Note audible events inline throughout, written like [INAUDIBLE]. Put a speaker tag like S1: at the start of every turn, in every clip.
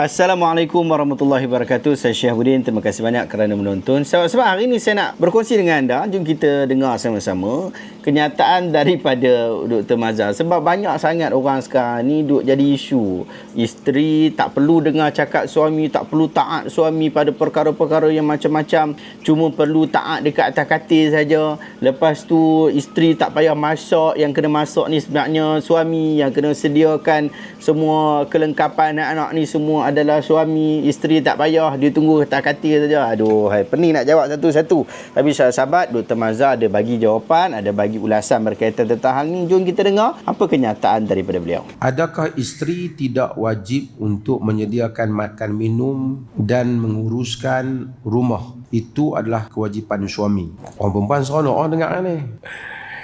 S1: Assalamualaikum warahmatullahi wabarakatuh. Saya Syekh Budin. Terima kasih banyak kerana menonton. Sebab hari ini saya nak berkongsi dengan anda. Jom kita dengar sama-sama kenyataan daripada Dr. Mazhar. Sebab banyak sangat orang sekarang ni duk jadi isu. Isteri tak perlu dengar cakap suami, tak perlu taat suami pada perkara-perkara yang macam-macam. Cuma perlu taat dekat atas katil saja. Lepas tu isteri tak payah masak. Yang kena masak ni sebenarnya suami yang kena sediakan semua kelengkapan anak-anak ni semua adalah suami, isteri tak payah, dia tunggu atas katil saja. Aduh, hai, pening nak jawab satu-satu. Tapi sahabat-sahabat, Dr. Mazhar ada bagi jawapan, ada bagi ulasan berkaitan tentang hal ini. Jom kita dengar apa kenyataan daripada beliau.
S2: Adakah isteri tidak wajib untuk menyediakan makan minum dan menguruskan rumah? Itu adalah kewajipan suami. Orang perempuan seronok orang dengar ni.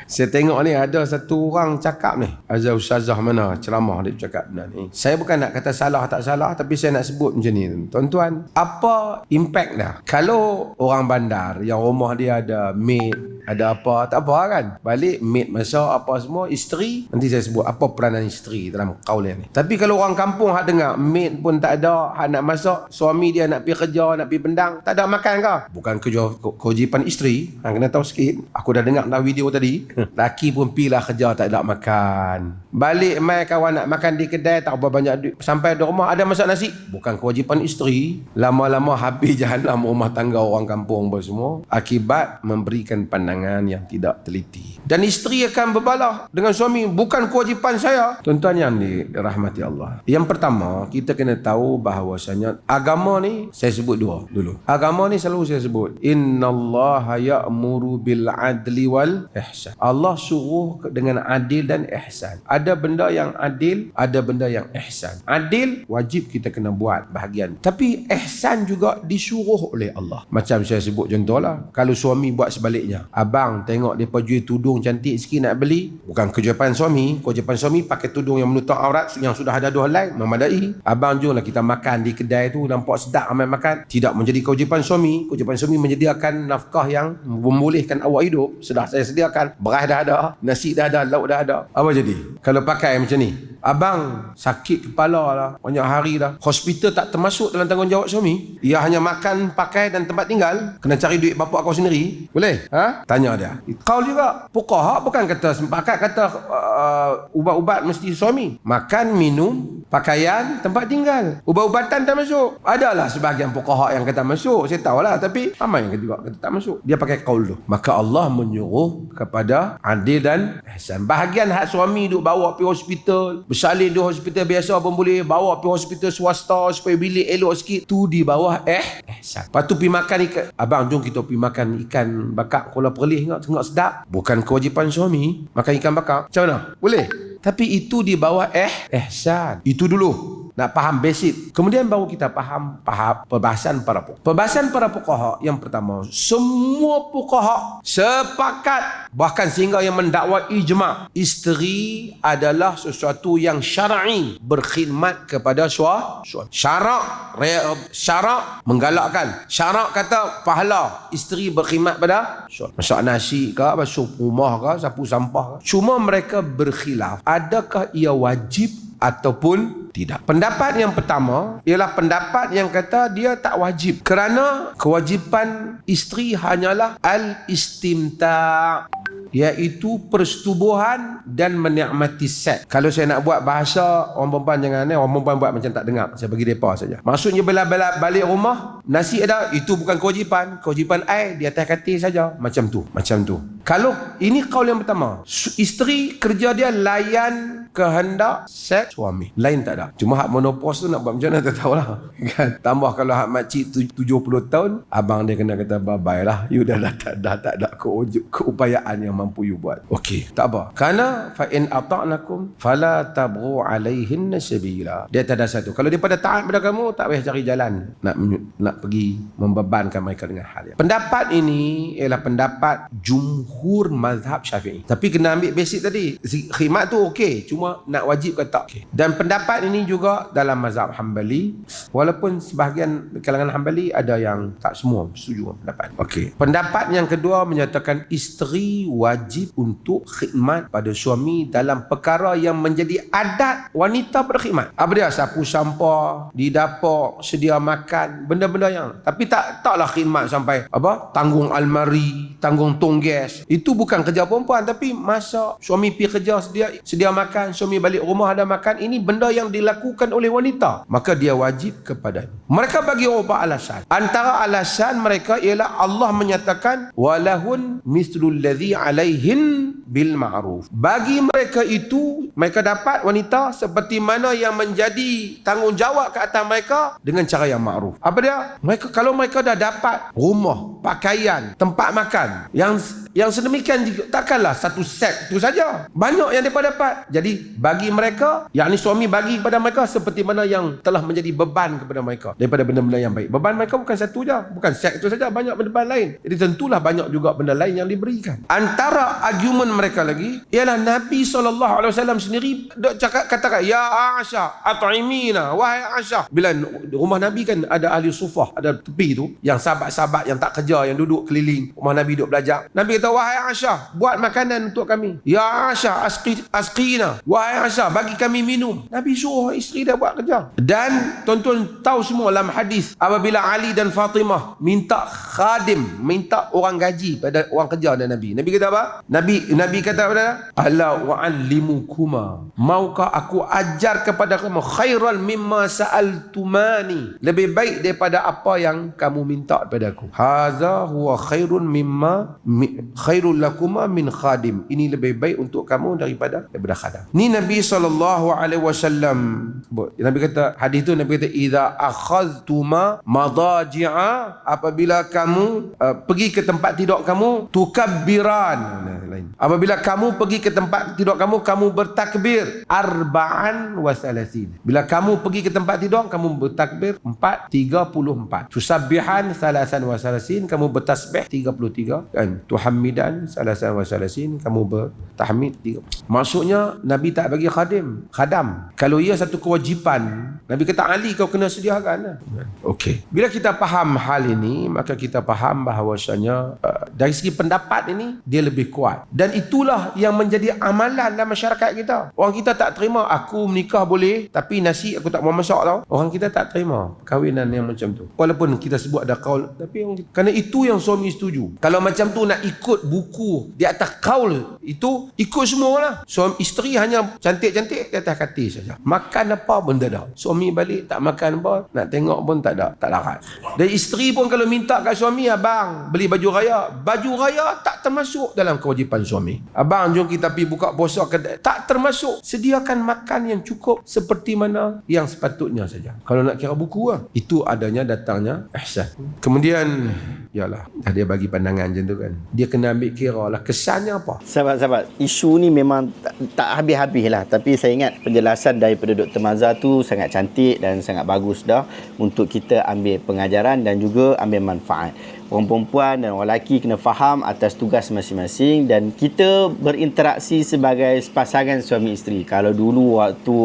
S2: Saya tengok ni ada satu orang cakap ni. Azal Ustazah mana ceramah dia cakap benda ni. Saya bukan nak kata salah tak salah tapi saya nak sebut macam ni. Tuan-tuan, apa impact dah? Kalau orang bandar yang rumah dia ada maid, ada apa, tak apa kan? Balik maid masak apa semua, isteri, nanti saya sebut apa peranan isteri dalam kaulian ni. Tapi kalau orang kampung hak dengar maid pun tak ada, hak nak masak, suami dia nak pergi kerja, nak pergi pendang, tak ada makan ke? Bukan kewajipan isteri. Hang kena tahu sikit. Aku dah dengar dalam video tadi. Laki pun pilah kerja tak ada makan. Balik mai kawan nak makan di kedai tak apa banyak duit. Sampai di rumah ada masak nasi. Bukan kewajipan isteri. Lama-lama habis jahanam rumah tangga orang kampung apa semua. Akibat memberikan pandangan yang tidak teliti. Dan isteri akan berbalah dengan suami. Bukan kewajipan saya. Tuan-tuan yang dirahmati Allah. Yang pertama, kita kena tahu bahawasanya agama ni, saya sebut dua dulu. Agama ni selalu saya sebut. Inna Allah ya'muru bil adli wal ihsan. Allah suruh dengan adil dan ihsan. Ada benda yang adil, ada benda yang ihsan. Adil wajib kita kena buat bahagian. Tapi ihsan juga disuruh oleh Allah. Macam saya sebut contohlah, kalau suami buat sebaliknya. Abang tengok depa jual tudung cantik sikit nak beli, bukan kewajipan suami. Kewajipan suami pakai tudung yang menutup aurat yang sudah ada dua helai memadai. Abang jomlah kita makan di kedai tu nampak sedap amal makan. Tidak menjadi kewajipan suami. Kewajipan suami menyediakan nafkah yang membolehkan awak hidup. Sudah saya sediakan beras dah ada, nasi dah ada, lauk dah ada. Apa jadi? Kalau pakai macam ni, abang sakit kepala lah, banyak hari dah. Hospital tak termasuk dalam tanggungjawab suami. Ia hanya makan, pakai dan tempat tinggal. Kena cari duit bapak kau sendiri. Boleh? Ha? Tanya dia. Kau juga. Pokok bukan kata sempakat, kata uh, ubat-ubat mesti suami. Makan, minum, pakaian, tempat tinggal. Ubat-ubatan tak masuk. Adalah sebahagian pokok yang kata masuk. Saya tahulah. Tapi ramai yang juga kata tak masuk. Dia pakai kaul tu. Maka Allah menyuruh kepada adil dan ihsan. Bahagian hak suami duk bawa pergi hospital, bersalin di hospital biasa pun boleh bawa pergi hospital swasta supaya bilik elok sikit. Tu di bawah eh ihsan. Lepas tu pergi makan ikan. Abang jom kita pergi makan ikan bakar kola perlih tengok tengok sedap. Bukan kewajipan suami makan ikan bakar. Macam mana? Boleh? Tapi itu di bawah eh ihsan. Itu dulu nak faham basic. Kemudian baru kita faham faham perbahasan para pokok. Perbahasan para pokok yang pertama, semua pokok sepakat bahkan sehingga yang mendakwa ijma isteri adalah sesuatu yang syar'i berkhidmat kepada suami. Syarak syarak menggalakkan. Syarak kata pahala isteri berkhidmat pada suami. Masak nasi ke, basuh rumah ke, sapu sampah ke. Cuma mereka berkhilaf. Adakah ia wajib ataupun tidak. Pendapat yang pertama ialah pendapat yang kata dia tak wajib kerana kewajipan isteri hanyalah al-istimta iaitu persetubuhan dan menikmati seks. Kalau saya nak buat bahasa orang perempuan jangan ni orang perempuan buat macam tak dengar. Saya bagi depa saja. Maksudnya bila-bila balik rumah nasi ada itu bukan kewajipan. Kewajipan ai di atas katil saja. Macam tu, macam tu. Kalau ini kaul yang pertama, isteri kerja dia layan kehendak seks suami. Lain tak ada. Cuma hak monopos tu nak buat macam mana tak tahulah. [LAUGHS] Kan? Tambah kalau hak makcik 70 tahun, abang dia kena kata bye bye lah. You dah, dah, dah, dah tak ada keupayaan yang mampu you buat. Okey, tak apa. Karena fa in ata'nakum fala tabghu alaihin sabila. Dia tak ada satu. Kalau dia pada taat pada kamu, tak payah cari jalan nak nak pergi membebankan mereka dengan hal yang. Pendapat ini ialah pendapat jumhur mazhab Syafi'i. Tapi kena ambil basic tadi. Khidmat tu okey, cuma cuma nak wajib ke tak? Okay. dan pendapat ini juga dalam mazhab Hambali walaupun sebahagian kalangan Hambali ada yang tak semua setuju dengan pendapat. Okey. Pendapat yang kedua menyatakan isteri wajib untuk khidmat pada suami dalam perkara yang menjadi adat wanita berkhidmat apa dia? Sapu sampah di dapur sedia makan benda-benda yang tapi tak taklah khidmat sampai apa? Tanggung almari tanggung tong gas itu bukan kerja perempuan tapi masak suami pergi kerja sedia sedia makan suami balik rumah ada makan ini benda yang dilakukan oleh wanita. Maka dia wajib kepada mereka bagi beberapa alasan. Antara alasan mereka ialah Allah menyatakan walahun mislul ladzi alaihin bil ma'ruf. Bagi mereka itu mereka dapat wanita seperti mana yang menjadi tanggungjawab ke atas mereka dengan cara yang ma'ruf. Apa dia? Mereka kalau mereka dah dapat rumah pakaian tempat makan yang yang sedemikian juga takkanlah satu set tu saja. Banyak yang mereka dapat. Jadi bagi mereka yakni suami bagi kepada mereka seperti mana yang telah menjadi beban kepada mereka. Daripada benda-benda yang baik. Beban mereka bukan satu je. Bukan set itu saja. Banyak beban lain. Jadi tentulah banyak juga benda lain yang diberikan. Antara argumen mereka lagi ialah Nabi SAW sendiri dok cakap katakan ya Aisyah at'imina. Wahai Aisyah. Bila rumah Nabi kan ada ahli sufah ada tepi tu yang sahabat-sahabat yang tak kerja yang duduk keliling rumah Nabi duduk belajar. Nabi kata kata wahai Aisyah buat makanan untuk kami. Ya Aisyah asqi asqina. Wahai Aisyah bagi kami minum. Nabi suruh isteri dia buat kerja. Dan tuan-tuan tahu semua dalam hadis apabila Ali dan Fatimah minta khadim minta orang gaji pada orang kerja dan Nabi. Nabi kata apa? Nabi Nabi kata apa ala wa'allimukuma maukah aku ajar kepada kamu? Khairal mimma sa'altumani. Lebih baik daripada apa yang kamu minta kepada aku. Haza huwa khairun mimma khairul lakuma min khadim. Ini lebih baik untuk kamu daripada daripada khadam. Ni Nabi sallallahu alaihi wasallam. Nabi kata hadis tu Nabi kata idza akhadtuma madaji'a apabila kamu uh, pergi ke tempat tidur kamu tukabbiran. Apabila kamu pergi ke tempat tidur kamu kamu bertakbir arba'an wa salasin bila kamu pergi ke tempat tidur kamu bertakbir 4 34 tusabbihan salasan wa salasin kamu bertasbih 33 kan tuhammi tahmidan salasan wa salasin kamu bertahmid tiga. Maksudnya Nabi tak bagi khadim, khadam. Kalau ia satu kewajipan, Nabi kata Ali kau kena sediakan. Okey. Bila kita faham hal ini, maka kita faham bahawasanya uh, dari segi pendapat ini dia lebih kuat. Dan itulah yang menjadi amalan dalam masyarakat kita. Orang kita tak terima aku menikah boleh tapi nasi aku tak mau masak tau. Orang kita tak terima kahwinan yang macam tu. Walaupun kita sebut ada kaul tapi kerana itu yang suami setuju. Kalau macam tu nak ikut buku di atas kaul itu ikut semua lah suami isteri hanya cantik-cantik di atas katil saja makan apa pun tak ada suami balik tak makan apa nak tengok pun tak ada tak larat dan isteri pun kalau minta kat suami abang beli baju raya baju raya tak termasuk dalam kewajipan suami. Abang jom kita pergi buka puasa kedai tak termasuk. Sediakan makan yang cukup seperti mana yang sepatutnya saja. Kalau nak kira buku lah itu adanya datangnya ihsan. Kemudian yalah dia bagi pandangan macam tu kan. Dia kena ambil kira lah kesannya apa?
S1: Sahabat-sahabat isu ni memang tak, tak habis-habis lah. Tapi saya ingat penjelasan daripada Dr. Mazhar tu sangat cantik dan sangat bagus dah untuk kita ambil pengajaran dan juga ambil manfaat orang perempuan dan orang lelaki kena faham atas tugas masing-masing dan kita berinteraksi sebagai pasangan suami isteri. Kalau dulu waktu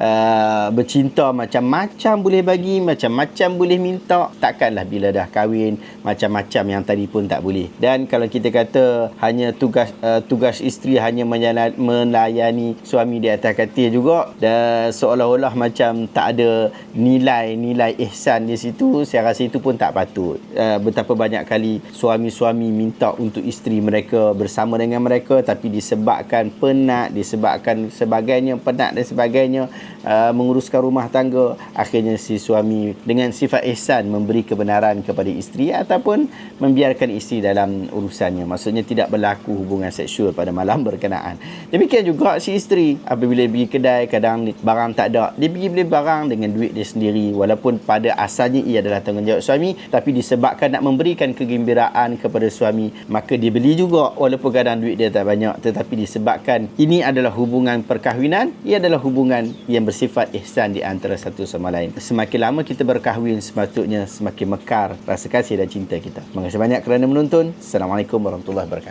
S1: uh, bercinta macam-macam boleh bagi, macam-macam boleh minta, takkanlah bila dah kahwin macam-macam yang tadi pun tak boleh. Dan kalau kita kata hanya tugas uh, tugas isteri hanya melayani suami di atas katil juga dan seolah-olah macam tak ada nilai-nilai ihsan di situ, saya rasa itu pun tak patut. Uh, betapa banyak kali suami-suami minta untuk isteri mereka bersama dengan mereka tapi disebabkan penat, disebabkan sebagainya penat dan sebagainya uh, menguruskan rumah tangga. Akhirnya si suami dengan sifat ihsan memberi kebenaran kepada isteri ataupun membiarkan isteri dalam urusannya. Maksudnya tidak berlaku hubungan seksual pada malam berkenaan. Demikian juga si isteri. Apabila pergi kedai kadang barang tak ada. Dia pergi beli barang dengan duit dia sendiri. Walaupun pada asalnya ia adalah tanggungjawab suami tapi disebabkan nak memberi memberikan kegembiraan kepada suami maka dia beli juga. Walaupun kadang duit dia tak banyak tetapi disebabkan ini adalah hubungan perkahwinan ia adalah hubungan yang bersifat ihsan di antara satu sama lain. Semakin lama kita berkahwin sepatutnya semakin mekar rasa kasih dan cinta kita. Terima kasih banyak kerana menonton. Assalamualaikum warahmatullahi wabarakatuh